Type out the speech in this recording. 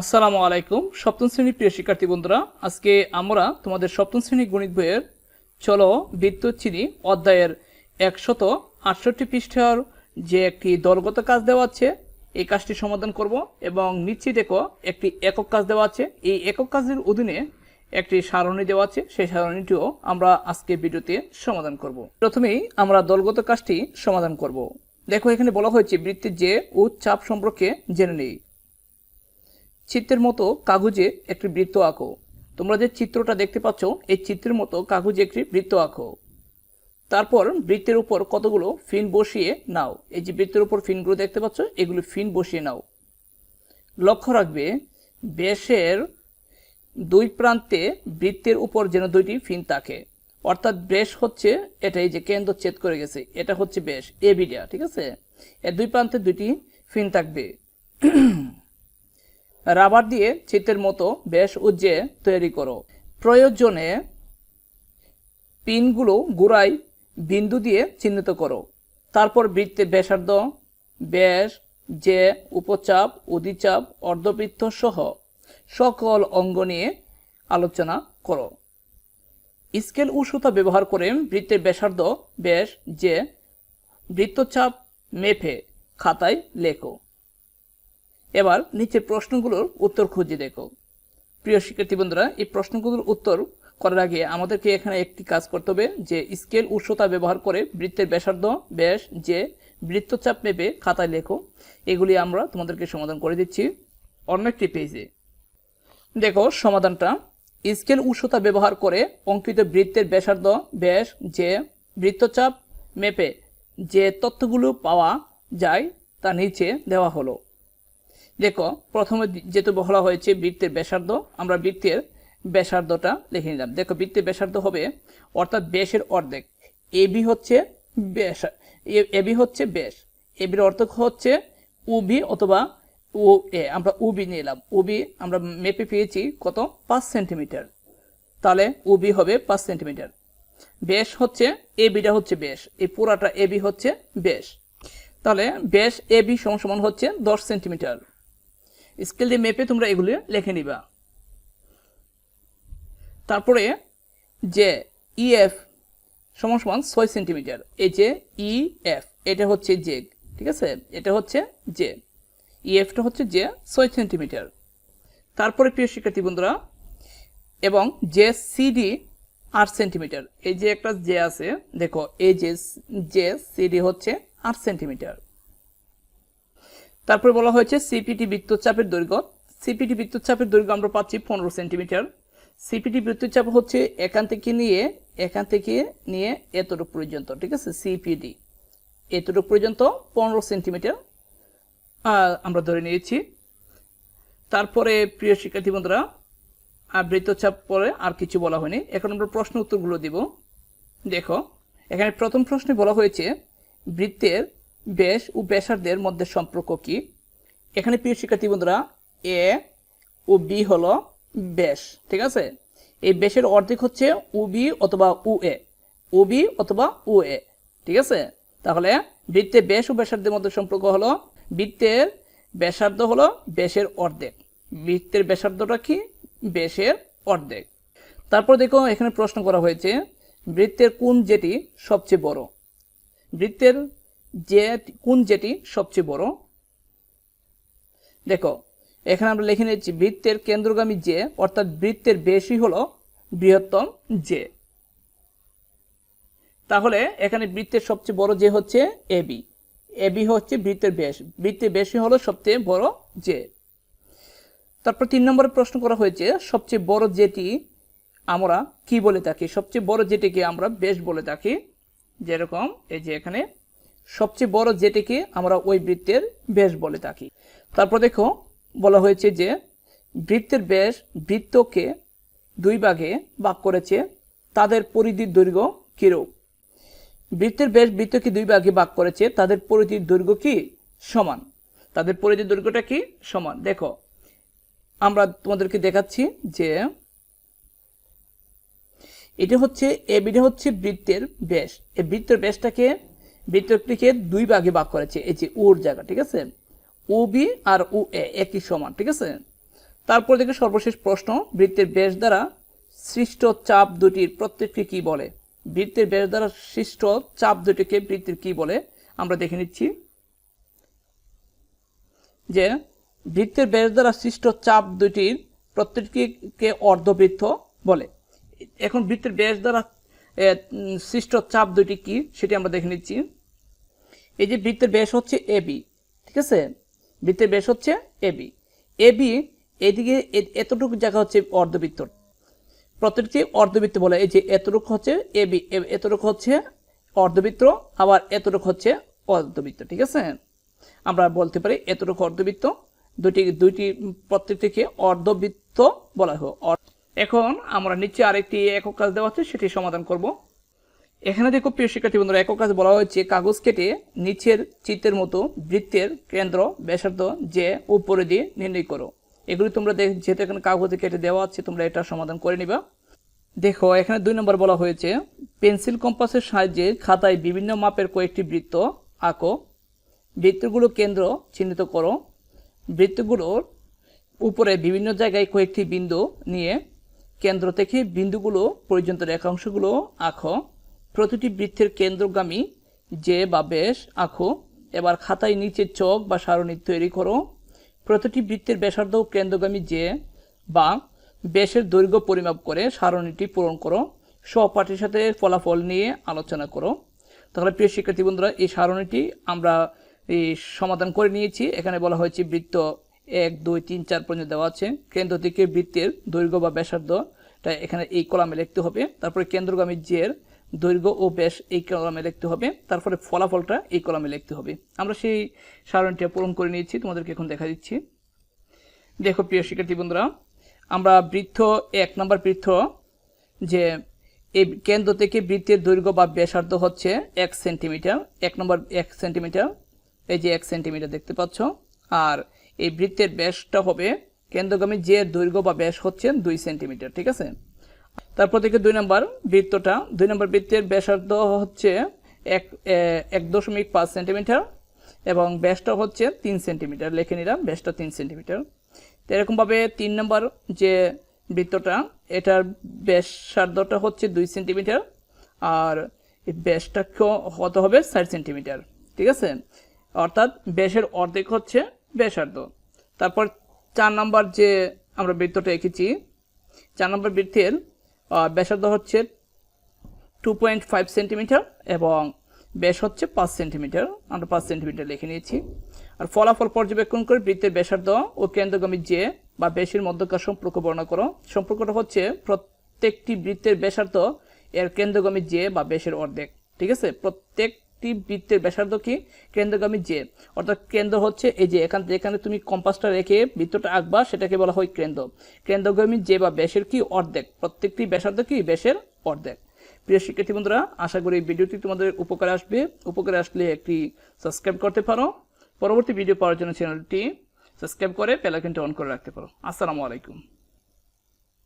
আসসালামু আলাইকুম, সপ্তম শ্রেণির প্রিয় শিক্ষার্থী বন্ধুরা। আজকে আমরা তোমাদের সপ্তম শ্রেণি গণিত বইয়ের চলো বৃত্তচিনি অধ্যায়ের একশত আটষট্টি পৃষ্ঠার যে একটি দলগত কাজ দেওয়া আছে, এই কাজটি সমাধান করব এবং নিচে দেখো একটি একক কাজ দেওয়া আছে। এই একক কাজের অধীনে একটি সারণী দেওয়া আছে, সেই সারণীটিও আমরা আজকে ভিডিওতে সমাধান করব। প্রথমেই আমরা দলগত কাজটি সমাধান করব। দেখো এখানে বলা হয়েছে বৃত্তের যে উচ্চাপ সম্পর্কে জেনে নেই। চিত্রের মতো কাগজে একটি বৃত্ত আঁকো। তোমরা যে চিত্রটা দেখতে পাচ্ছ, এই চিত্রের মতো কাগজে একটি বৃত্ত আঁকো। তারপর বৃত্তের উপর কতগুলো ফিন বসিয়ে নাও। এই যে বৃত্তের উপর ফিনগুলো দেখতে পাচ্ছ, এগুলো ফিন বসিয়ে নাও। লক্ষ্য রাখবে, ব্যাসের দুই প্রান্তে বৃত্তের উপর যেন দুইটি ফিন থাকে। অর্থাৎ ব্যাস হচ্ছে এটাই যে কেন্দ্র ছেদ করে গেছে, এটা হচ্ছে ব্যাস বিডিয়া ঠিক আছে? এর দুই প্রান্তে দুইটি ফিন থাকবে। রাবার দিয়ে চিত্রের মতো বেশ উজ্জে তৈরি করো। প্রয়োজনে পিনগুলো গোড়ায় বিন্দু দিয়ে চিহ্নিত করো। তারপর বৃত্তের ব্যাসার্ধ, ব্যাস যে উপচাপ, অধিচাপ, অর্ধবৃত্ত সহ সকল অঙ্গ নিয়ে আলোচনা করো। স্কেল সুতা ব্যবহার করে বৃত্তের ব্যাসার্ধ, ব্যাস যে বৃত্তচাপ মেপে খাতায় লেখো। এবার নিচের প্রশ্নগুলোর উত্তর খুঁজে দেখো। প্রিয় শিক্ষার্থী বন্ধুরা, এই প্রশ্নগুলোর উত্তর করার আগে আমাদেরকে এখানে একটি কাজ করতে হবে যে স্কেল উচ্চতা ব্যবহার করে বৃত্তের ব্যাসার্ধ ব্যাস যে বৃত্তচাপ মেপে খাতায় লেখো। এগুলি আমরা তোমাদেরকে সমাধান করে দিচ্ছি অন্য একটি পেজে। দেখো, সমাধানটা। স্কেল উচ্চতা ব্যবহার করে অঙ্কিত বৃত্তের ব্যাসার্ধ ব্যাস যে বৃত্তচাপ মেপে যে তথ্যগুলো পাওয়া যায় তা নিচে দেওয়া হলো। দেখো, প্রথমে যেহেতু বলা হয়েছে বৃত্তের ব্যাসার্ধ, আমরা বৃত্তের ব্যাসার্ধটা লিখে নিলাম। দেখো, বৃত্তের ব্যাসার্ধ হবে অর্থাৎ ব্যাসের অর্ধেক। এবি হচ্ছে ব্যাস এবি হচ্ছে ব্যাস। এবির অর্থ হচ্ছে উবি অথবা ও এ। আমরা উবি নিলাম উবি আমরা মেপে পেয়েছি কত? পাঁচ সেন্টিমিটার। তাহলে উবি হবে পাঁচ সেন্টিমিটার। ব্যাস হচ্ছে এবিটা হচ্ছে ব্যাস। এই পুরাটা এবি হচ্ছে ব্যাস। তাহলে ব্যাস এবি সমান সমান হচ্ছে দশ সেন্টিমিটার। স্কেল দিয়ে মেপে তোমরা এগুলি লিখে নিবা। তারপরে যে ইএফ সমান সমান ছয় সেন্টিমিটার, এই যে ই এফ এটা হচ্ছে জেগ ঠিক আছে? এটা হচ্ছে জে ইএফটা হচ্ছে যে ছয় সেন্টিমিটার। তারপরে প্রিয় শিক্ষার্থী বন্ধুরা, এবং যে সিডি আট সেন্টিমিটার। এই যে একটা জে আছে, দেখো, এই যে যে সিডি হচ্ছে আট সেন্টিমিটার। তারপরে বলা হয়েছে সিপিটি বৃত্তচাপের দৈর্ঘ্য। সিপিটি বৃত্তচাপের দৈর্ঘ্য আমরা পাচ্ছি পনেরো সেন্টিমিটার। সিপিটি বৃত্তচাপ হচ্ছে এখান থেকে নিয়ে, এখান থেকে নিয়ে এতটুকু পর্যন্ত, ঠিক আছে? সিপিডি এতটুকু পর্যন্ত পনেরো সেন্টিমিটার। আমরা ধরে নিয়েছি। তারপরে প্রিয় শিক্ষার্থী বন্ধুরা বৃত্তচাপ পরে আর কিছু বলা হয়নি। এখন আমরা প্রশ্ন উত্তরগুলো দিব। দেখো, এখানে প্রথম প্রশ্নে বলা হয়েছে বৃত্তের ব্যাস ও ব্যাসার্ধের মধ্যে সম্পর্ক কি? এখানে প্রিয় শিক্ষার্থী বন্ধুরা, এ ও বি হলো ব্যাস ঠিক আছে? এই ব্যাসের অর্ধেক হচ্ছে উবি অথবা উ এ উবি অথবা উ এ, ঠিক আছে? তাহলে বৃত্তের ব্যাস ও ব্যাসার্ধের মধ্যে সম্পর্ক হলো, বৃত্তের ব্যাসার্ধ হলো ব্যাসের অর্ধেক। বৃত্তের ব্যাসার্ধটা কি? ব্যাসের অর্ধেক। তারপর দেখো, এখানে প্রশ্ন করা হয়েছে, বৃত্তের কোন যেটি সবচেয়ে বড়? বৃত্তের যে কোন যেটি সবচেয়ে বড়? দেখো, এখানে আমরা লিখে নিচ্ছি, বৃত্তের কেন্দ্রগামী যে, অর্থাৎ বৃত্তের বেশি হলো বৃহত্তম যে। তাহলে এখানে বৃত্তের সবচেয়ে বড় যে হচ্ছে এবি এবি হচ্ছে বৃত্তের বেশ, বৃত্তের বেশি হলো সবচেয়ে বড় যে। তারপর তিন নম্বরে প্রশ্ন করা হয়েছে, সবচেয়ে বড় যেটি আমরা কি বলে থাকি? সবচেয়ে বড় যেটিকে আমরা বেশ বলে থাকি, যেরকম এই যে এখানে সবচেয়ে বড় যেটিকে আমরা ওই বৃত্তের ব্যাস বলে থাকি। তারপর দেখো, বলা হয়েছে যে বৃত্তের ব্যাস বৃত্তকে দুই ভাগে ভাগ করেছে। তাদের পরিধির দৈর্ঘ্য কিরূপ? বৃত্তের ব্যাস বৃত্তকে দুই ভাগে ভাগ করেছে, তাদের পরিধির দৈর্ঘ্য কি? সমান। তাদের পরিধির দৈর্ঘ্যটা কি? সমান। দেখো, আমরা তোমাদেরকে দেখাচ্ছি যে এটা হচ্ছে এবিটা হচ্ছে বৃত্তের ব্যাস। এই বৃত্তের ব্যাসটাকে বৃত্তটিকে দুই ভাগে ভাগ করেছে, এই যে উর জায়গা, ঠিক আছে? ও বি আর ও এ, একই সমান, ঠিক আছে? তারপর দেখে সর্বশেষ প্রশ্ন, বৃত্তের ব্যাস দ্বারা সৃষ্ট চাপ দুটির প্রত্যেকটি কি বলে? বৃত্তের ব্যাস দ্বারা সৃষ্ট চাপ দুটিকে বৃত্তের কি বলে? আমরা দেখে নিচ্ছি যে বৃত্তের ব্যাস দ্বারা সৃষ্ট চাপ দুটির প্রত্যেকটিকে অর্ধবৃত্ত বলে। এখন বৃত্তের ব্যাস দ্বারা সৃষ্ট চাপ দুটি কি? সেটি আমরা দেখে নিচ্ছি। এই যে বৃত্তের ব্যাস হচ্ছে এবি ঠিক আছে? বৃত্তের ব্যাস হচ্ছে এ বি। এ বি এদিকে এতটুকু জায়গা হচ্ছে অর্ধবৃত্ত। প্রত্যেকটি অর্ধবৃত্ত বলে, এই যে এতটুকু হচ্ছে এ বি এতটুকু হচ্ছে অর্ধবৃত্ত, আবার এতটুকু হচ্ছে অর্ধবৃত্ত, ঠিক আছে? আমরা বলতে পারি এতটুকু অর্ধবৃত্ত দুটি দুইটি প্রত্যেকটিকে অর্ধবৃত্ত বলা অর- এখন আমরা নিচে আরেকটি একক কাজ দেওয়া আছে, সেটি সমাধান করব। এখানে দেখো, প্রিয় শিক্ষার্থী বন্ধুরা, একক কাজ বলা হয়েছে, কাগজ কেটে নিচের চিত্রের মতো বৃত্তের কেন্দ্র, ব্যাসার্ধ যে উপরে দিয়ে নির্ণয় করো। এগুলি তোমরা দেখ, যেহেতু এখানে কাগজে কেটে দেওয়া আছে, তোমরা এটা সমাধান করে নিবা। দেখো, এখানে দুই নম্বর বলা হয়েছে, পেন্সিল কম্পাসের সাহায্যে খাতায় বিভিন্ন মাপের কয়েকটি বৃত্ত আঁকো। বৃত্তগুলো কেন্দ্র চিহ্নিত করো। বৃত্তগুলোর উপরে বিভিন্ন জায়গায় কয়েকটি বিন্দু নিয়ে কেন্দ্র থেকে বিন্দুগুলো পর্যন্ত রেখাংশগুলো আঁকো। প্রতিটি বৃত্তের কেন্দ্রগামী যে বা বেশ আঁকো, এবার খাতায় নিচে চোখ বা সারণী তৈরি করো। প্রতিটি বৃত্তের ব্যাসার্ধ কেন্দ্রগামী যে বা বেশের দৈর্ঘ্য পরিমাপ করে সারণীটি পূরণ করো। সহপাঠীর সাথে ফলাফল নিয়ে আলোচনা করো। তাহলে প্রিয় শিক্ষার্থী বন্ধুরা, এই সারণীটি আমরা এই সমাধান করে নিয়েছি। এখানে বলা হয়েছে বৃত্ত এক, দুই, তিন, চার পর্যন্ত দেওয়া আছে। কেন্দ্র থেকে বৃত্তের দৈর্ঘ্য বা ব্যাসার্ধটা এখানে এই কলামে লিখতে হবে। তারপরে কেন্দ্রগামী জের দৈর্ঘ্য ও ব্যাস এই কলামে লিখতে হবে। তারপরে ফলাফলটা এই কলামে লিখতে হবে। আমরা সেই সারণটা পূরণ করে নিয়েছি, তোমাদেরকে এখন দেখা দিচ্ছি। দেখো প্রিয় শিক্ষার্থী বন্ধুরা, আমরা বৃত্ত এক নম্বর বৃত্ত, যে এই কেন্দ্র থেকে বৃত্তের দৈর্ঘ্য বা ব্যাসার্ধ হচ্ছে এক সেন্টিমিটার, এক নম্বর এক সেন্টিমিটার, এই যে এক সেন্টিমিটার দেখতে পাচ্ছ। আর এই বৃত্তের ব্যাসটা হবে কেন্দ্রগামী যে দৈর্ঘ্য বা ব্যাস হচ্ছে দুই সেন্টিমিটার, ঠিক আছে? তারপর থেকে দুই নম্বর বৃত্তটা, দুই নম্বর বৃত্তের ব্যাসার্ধ হচ্ছে এক এক দশমিক পাঁচ সেন্টিমিটার এবং ব্যাসটা হচ্ছে তিন সেন্টিমিটার। লিখে নিলাম, ব্যাসটা তিন সেন্টিমিটার। তো এরকমভাবে তিন নম্বর যে বৃত্তটা, এটার ব্যাসার্ধটা হচ্ছে দুই সেন্টিমিটার আর ব্যাসটা হতে হবে? ষাট সেন্টিমিটার। ঠিক আছে? অর্থাৎ ব্যাসের অর্ধেক হচ্ছে ব্যাসার্ধ। তারপর চার নম্বর যে আমরা বৃত্তটা এঁকেছি, চার নম্বর বৃত্তের ব্যাসার্ধ হচ্ছে টু পয়েন্ট ফাইভ সেন্টিমিটার এবং ব্যাস হচ্ছে পাঁচ সেন্টিমিটার আমরা পাঁচ সেন্টিমিটার লিখে নিয়েছি। আর ফলাফল পর্যবেক্ষণ করে বৃত্তের ব্যাসার্ধ ও কেন্দ্রগামী যে বা বেশের মধ্যকার সম্পর্ক বর্ণনা করো। সম্পর্কটা হচ্ছে প্রত্যেকটি বৃত্তের ব্যাসার্ধ এর কেন্দ্রগামী যে বা বেশের অর্ধেক। ঠিক আছে? প্রত্যেকটি বৃত্তের ব্যাসার্ধ কি? কেন্দ্রগামী যে। অর্থাৎ কেন্দ্র হচ্ছে এই যে, এখান যেখানে তুমি কম্পাসটা রেখে বৃত্তটা আঁকবা, সেটাকে বলা হয় কেন্দ্র। কেন্দ্রগামী যে বা ব্যাসের কি? অর্ধেক। প্রত্যেকটি ব্যাসার্ধ কি? ব্যাসের অর্ধেক। প্রিয় শিক্ষার্থী বন্ধুরা, আশা করি এই ভিডিওটি তোমাদের উপকারে আসবে। উপকারে আসলে একটি সাবস্ক্রাইব করতে পারো। পরবর্তী ভিডিও পাওয়ার জন্য চ্যানেলটি সাবস্ক্রাইব করে বেল আইকনটি অন করে রাখতে পারো। আসসালামু আলাইকুম।